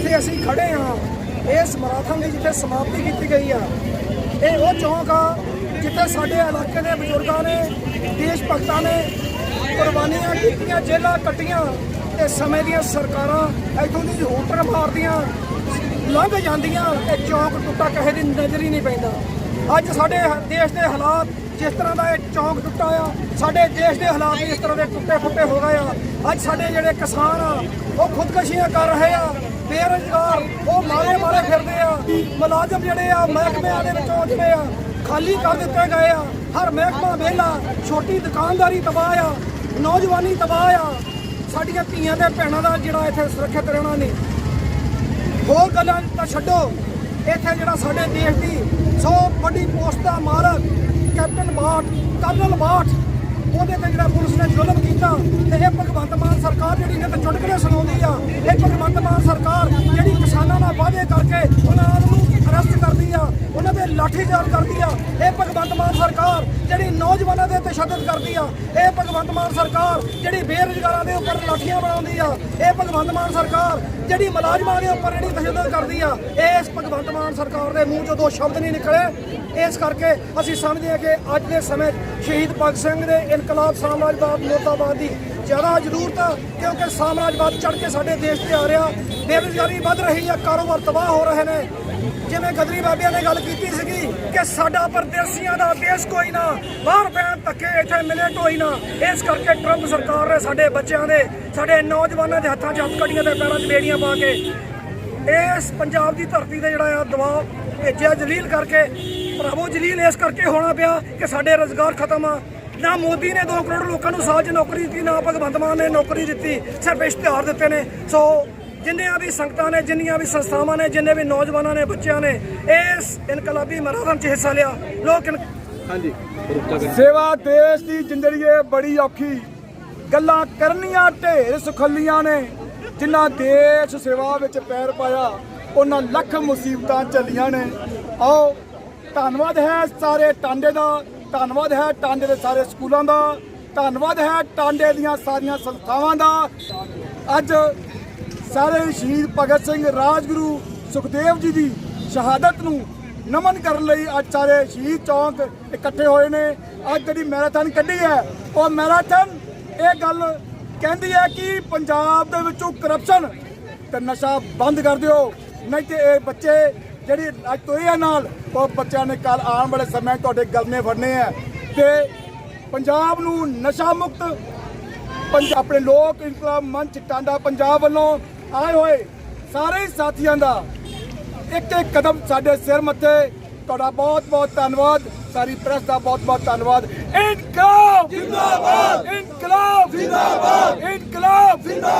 ਜਿੱਥੇ ਅਸੀਂ ਖੜੇ ਹਾਂ ਇਸ ਮੈਰਾਥਨ ਦੀ ਜਿੱਥੇ ਸਮਾਪਤੀ ਕੀਤੀ ਗਈ ਆ, ਇਹ ਉਹ ਚੌਂਕ ਆ ਜਿੱਥੇ ਸਾਡੇ ਇਲਾਕੇ ਦੇ ਬਜ਼ੁਰਗਾਂ ਨੇ, ਦੇਸ਼ ਭਗਤਾਂ ਨੇ ਕੁਰਬਾਨੀਆਂ ਕੀਤੀਆਂ ਜੇਲਾਂ ਕੱਟੀਆਂ ਤੇ ਸਮੇਂ ਦੀਆਂ ਸਰਕਾਰਾਂ ਇੱਥੋਂ ਦੀ ਹੂਟਰ ਮਾਰਦੀਆਂ ਲੰਘ ਜਾਂਦੀਆਂ, ਇਹ ਚੌਂਕ ਟੁੱਟਾ ਕਿਸੇ ਦੀ ਨਜ਼ਰ ਹੀ ਨਹੀਂ ਪੈਂਦਾ। ਅੱਜ ਸਾਡੇ ਦੇਸ਼ ਦੇ ਹਾਲਾਤ ਜਿਸ ਤਰ੍ਹਾਂ ਦਾ ਇਹ ਚੌਂਕ ਟੁੱਟਾ ਆ, ਸਾਡੇ ਦੇਸ਼ ਦੇ ਹਾਲਾਤ ਇਸ ਤਰ੍ਹਾਂ ਦੇ ਟੁੱਟੇ ਫੁੱਟੇ ਹੋ ਗਏ ਆ। ਅੱਜ ਸਾਡੇ ਜਿਹੜੇ ਕਿਸਾਨ ਆ, ਉਹ ਖੁਦਕਸ਼ੀਆਂ ਕਰ ਰਹੇ ਆ, ਬੇਰੁਜ਼ਗਾਰ, ਉਹ ਮਾਰੇ ਮਾਰੇ ਫਿਰਦੇ ਆ। ਮੁਲਾਜ਼ਮ ਜਿਹੜੇ ਆ, ਮਹਿਕਮਿਆਂ ਦੇ ਵਿੱਚੋਂ ਜਿਹੜੇ ਆ, ਖਾਲੀ ਕਰ ਦਿੱਤੇ ਗਏ ਆ। ਹਰ ਮਹਿਕਮਾ ਵਿਹਲਾ, ਛੋਟੀ ਦੁਕਾਨਦਾਰੀ ਤਬਾਹ ਆ, ਨੌਜਵਾਨੀ ਤਬਾਹ ਆ। ਸਾਡੀਆਂ ਧੀਆਂ ਦੇ ਭੈਣਾਂ ਦਾ ਜਿਹੜਾ ਇੱਥੇ ਸੁਰੱਖਿਅਤ ਰਹਿਣਾ ਨਹੀਂ। ਹੋਰ ਗੱਲਾਂ ਤਾਂ ਛੱਡੋ। ਇੱਥੇ ਜਿਹੜਾ ਸਾਡੇ ਦੇਸ਼ ਦੀ ਸੌ ਵੱਡੀ ਪੋਸਟ ਦਾ ਮਾਲਕ ਕੈਪਟਨ ਬਾਟ ਕਰਨਲ ਬਾਟ ਉਹਦੇ ਤੇ ਜਿਹੜਾ ਪੁਲਿਸ ਨੇ ਜ਼ੁਲਮ ਕੀਤਾ, ਤੇ ਇਹ ਭਗਵੰਤ ਮਾਨ ਸਰਕਾਰ ਜਿਹੜੀ ਨੇ ਤਾਂ ਚੁਟਕਲੇ ਸੁਣਾਉਂਦੀ ਆ। ਇਹ ਭਗਵੰਤ ਮਾਨ ਸਰਕਾਰ ਜਿਹੜੀ ਕਿਸਾਨਾਂ ਨਾਲ ਵਾਅਦੇ ਕਰਕੇ ਉਹਨਾਂ ਨੂੰ ਅਰੈਸਟ ਕਰਦੀ ਆ, ਉਹਨਾਂ ਦੇ ਲਾਠੀਚਾਰਜ ਕਰਦੀ ਆ ਇਹ ਭਗਵੰਤ ਮਾਨ ਸਰਕਾਰ ਜਿਹੜੀ ਨੌਜਵਾਨਾਂ ਦੇ ਤਸ਼ੱਦਦ ਕਰਦੀ ਆ। ਇਹ ਭਗਵੰਤ ਮਾਨ ਸਰਕਾਰ ਜਿਹੜੀ ਬੇਰੁਜ਼ਗਾਰਾਂ ਦੇ ਉੱਪਰ ਲਾਠੀਆਂ ਬਣਾਉਂਦੀ ਆ, ਇਹ ਭਗਵੰਤ ਮਾਨ ਸਰਕਾਰ ਜਿਹੜੀ ਮੁਲਾਜ਼ਮਾਂ ਦੇ ਉੱਪਰ ਜਿਹੜੀ ਤਸ਼ੱਦਦ ਕਰਦੀ ਆ ਇਸ ਭਗਵੰਤ ਮਾਨ ਸਰਕਾਰ ਦੇ ਮੂੰਹ ਚੋਂ ਦੋ ਸ਼ਬਦ ਨਹੀਂ ਨਿਕਲੇ। ਇਸ ਕਰਕੇ ਅਸੀਂ ਸਮਝਦੇ ਹਾਂ ਕਿ ਅੱਜ ਦੇ ਸਮੇਂ ਸ਼ਹੀਦ ਭਗਤ ਸਿੰਘ ਦੇ ਇਨਕਲਾਬ ਸਾਮਰਾਜਵਾਦ ਮੁਰਦਾਬਾਦ ਜ਼ਿਆਦਾ ਜ਼ਰੂਰਤ ਆ, ਕਿਉਂਕਿ ਸਾਮਰਾਜਵਾਦ ਚੜ ਕੇ ਸਾਡੇ ਦੇਸ਼ ਤੇ ਆ ਰਿਹਾ। ਬੇਰੁਜ਼ਗਾਰੀ ਵੱਧ ਰਹੀ ਆ, ਕਾਰੋਬਾਰ ਤਬਾਹ ਹੋ ਰਹੇ ਨੇ। ਜਿਵੇਂ ਗਦਰੀ ਬਾਬਿਆਂ ਨੇ ਗੱਲ ਕੀਤੀ ਸੀਗੀ ਕਿ ਸਾਡਾ ਪਰਦੇਸੀਆਂ ਦਾ ਦੇਸ਼ ਕੋਈ ਨਾ, ਬਾਹਰ ਪੈਣ ਧੱਕੇ ਇੱਥੇ ਮਿਲੇ ਕੋਈ ਨਾ। ਇਸ ਕਰਕੇ ਟਰੰਪ ਸਰਕਾਰ ਨੇ ਸਾਡੇ ਬੱਚਿਆਂ ਦੇ, ਸਾਡੇ ਨੌਜਵਾਨਾਂ ਦੇ ਹੱਥਾਂ 'ਚ ਹੱਥਕੜੀਆਂ ਤੇ ਪੈਰਾਂ 'ਚ ਬੇੜੀਆਂ ਪਾ ਕੇ ਇਸ ਪੰਜਾਬ ਦੀ ਧਰਤੀ ਤੇ ਜਿਹੜਾ ਆ ਦਬਾਅ ਭੇਜਿਆ ਜਲੀਲ ਕਰਕੇ। ਪ੍ਰਭੂ ਜਲੀਲ ਇਸ ਕਰਕੇ ਹੋਣਾ ਪਿਆ ਕਿ ਸਾਡੇ ਰੋਜ਼ਗਾਰ ਖਤਮ ਆ। ਨਾ ਮੋਦੀ ਨੇ 2 ਕਰੋੜ ਲੋਕਾਂ ਨੂੰ ਸਾਲ 'ਚ ਨੌਕਰੀ ਦਿੱਤੀ ਨਾ ਭਗਵੰਤ ਮਾਨ ਨੇ ਨੌਕਰੀ ਦਿੱਤੀ ਸਿਰਫ ਇਸ਼ਤਿਹਾਰ ਦਿੱਤੇ ਨੇ। ਸੋ ਜਿੰਨੀਆਂ ਵੀ ਸੰਗਤਾਂ ਨੇ ਜਿੰਨੀਆਂ ਵੀ ਸੰਸਥਾਵਾਂ ਨੇ ਜਿੰਨੇ ਵੀ ਨੌਜਵਾਨਾਂ ਨੇ ਬੱਚਿਆਂ ਨੇ ਇਸ ਇਨਕਲਾਬੀ ਮੈਰਾਥਨ 'ਚ ਹਿੱਸਾ ਲਿਆ। ਲੋਕ ਹਾਂਜੀ ਸੇਵਾ ਦੇਸ਼ ਦੀ ਜ਼ਿੰਦਗੀ ਏ ਬੜੀ ਔਖੀ। ਗੱਲਾਂ ਕਰਨੀਆਂ ਢੇਰ ਸੁਖੱਲੀਆਂ ਨੇ। ਜਿਨ੍ਹਾਂ ਦੇਸ਼ ਸੇਵਾ ਵਿੱਚ ਪੈਰ ਪਾਇਆ ਉਹਨਾਂ ਲੱਖ ਮੁਸੀਬਤਾਂ ਚੱਲੀਆਂ ਨੇ। ਆਓ ਧੰਨਵਾਦ ਹੈ ਸਾਰੇ ਟਾਂਡੇ ਦਾ। ਧੰਨਵਾਦ ਹੈ ਟਾਂਡੇ ਦੇ ਸਾਰੇ ਸਕੂਲਾਂ ਦਾ, ਧੰਨਵਾਦ ਹੈ ਟਾਂਡੇ ਦੀਆਂ ਸਾਰੀਆਂ ਸੰਸਥਾਵਾਂ ਦਾ। ਅੱਜ ਸਾਰੇ ਸ਼ਹੀਦ ਭਗਤ ਸਿੰਘ ਰਾਜਗੁਰੂ ਸੁਖਦੇਵ ਜੀ ਦੀ ਸ਼ਹਾਦਤ ਨੂੰ ਨਮਨ ਕਰਨ ਲਈ ਅੱਜ ਸਾਰੇ ਸ਼ਹੀਦ ਚੌਂਕ ਇਕੱਠੇ ਹੋਏ ਨੇ। ਅੱਜ ਜਿਹੜੀ ਮੈਰਾਥਨ ਕੱਢੀ ਹੈ, ਉਹ ਮੈਰਾਥਨ ਇਹ ਗੱਲ ਕਹਿੰਦੀ ਹੈ ਕਿ ਪੰਜਾਬ ਦੇ ਵਿੱਚੋਂ ਕਰਪਸ਼ਨ ਤੇ ਨਸ਼ਾ ਬੰਦ ਕਰ ਦਿਓ। ਨਹੀਂ ਤੇ ਇਹ ਬੱਚੇ ਜਿਹੜੀ ਅੱਜ ਤੋਂ ਇਹ ਨਾਲ ਉਹ ਬੱਚਿਆਂ ਨੇ ਕੱਲ ਆਉਣ ਵਾਲੇ ਸਮੇਂ ਤੁਹਾਡੇ ਗਲਨੇ ਫੜਨੇ ਆ। ਤੇ ਪੰਜਾਬ ਨੂੰ ਨਸ਼ਾ ਮੁਕਤ ਪੰਜ ਆਪਣੇ ਲੋਕ ਇਨਕਲਾਬ ਮੰਚ ਟਾਂਡਾ ਪੰਜਾਬ ਵੱਲੋਂ ਆਏ ਹੋਏ ਸਾਰੇ ਸਾਥੀਆਂ ਦਾ ਇੱਕ ਇੱਕ ਕਦਮ ਸਾਡੇ ਸਿਰ ਮੱਥੇ। ਤੁਹਾਡਾ ਬਹੁਤ ਬਹੁਤ ਧੰਨਵਾਦ। ਸਾਰੀ ਪ੍ਰੈਸ ਦਾ ਬਹੁਤ ਬਹੁਤ ਧੰਨਵਾਦ। ਇਨਕਲਾਬ! ਜਿੰਦਾਬਾਦ! ਇਨਕਲਾਬ! ਜਿੰਦਾਬਾਦ! ਇਨਕਲਾਬ! ਜਿੰਦਾਬਾਦ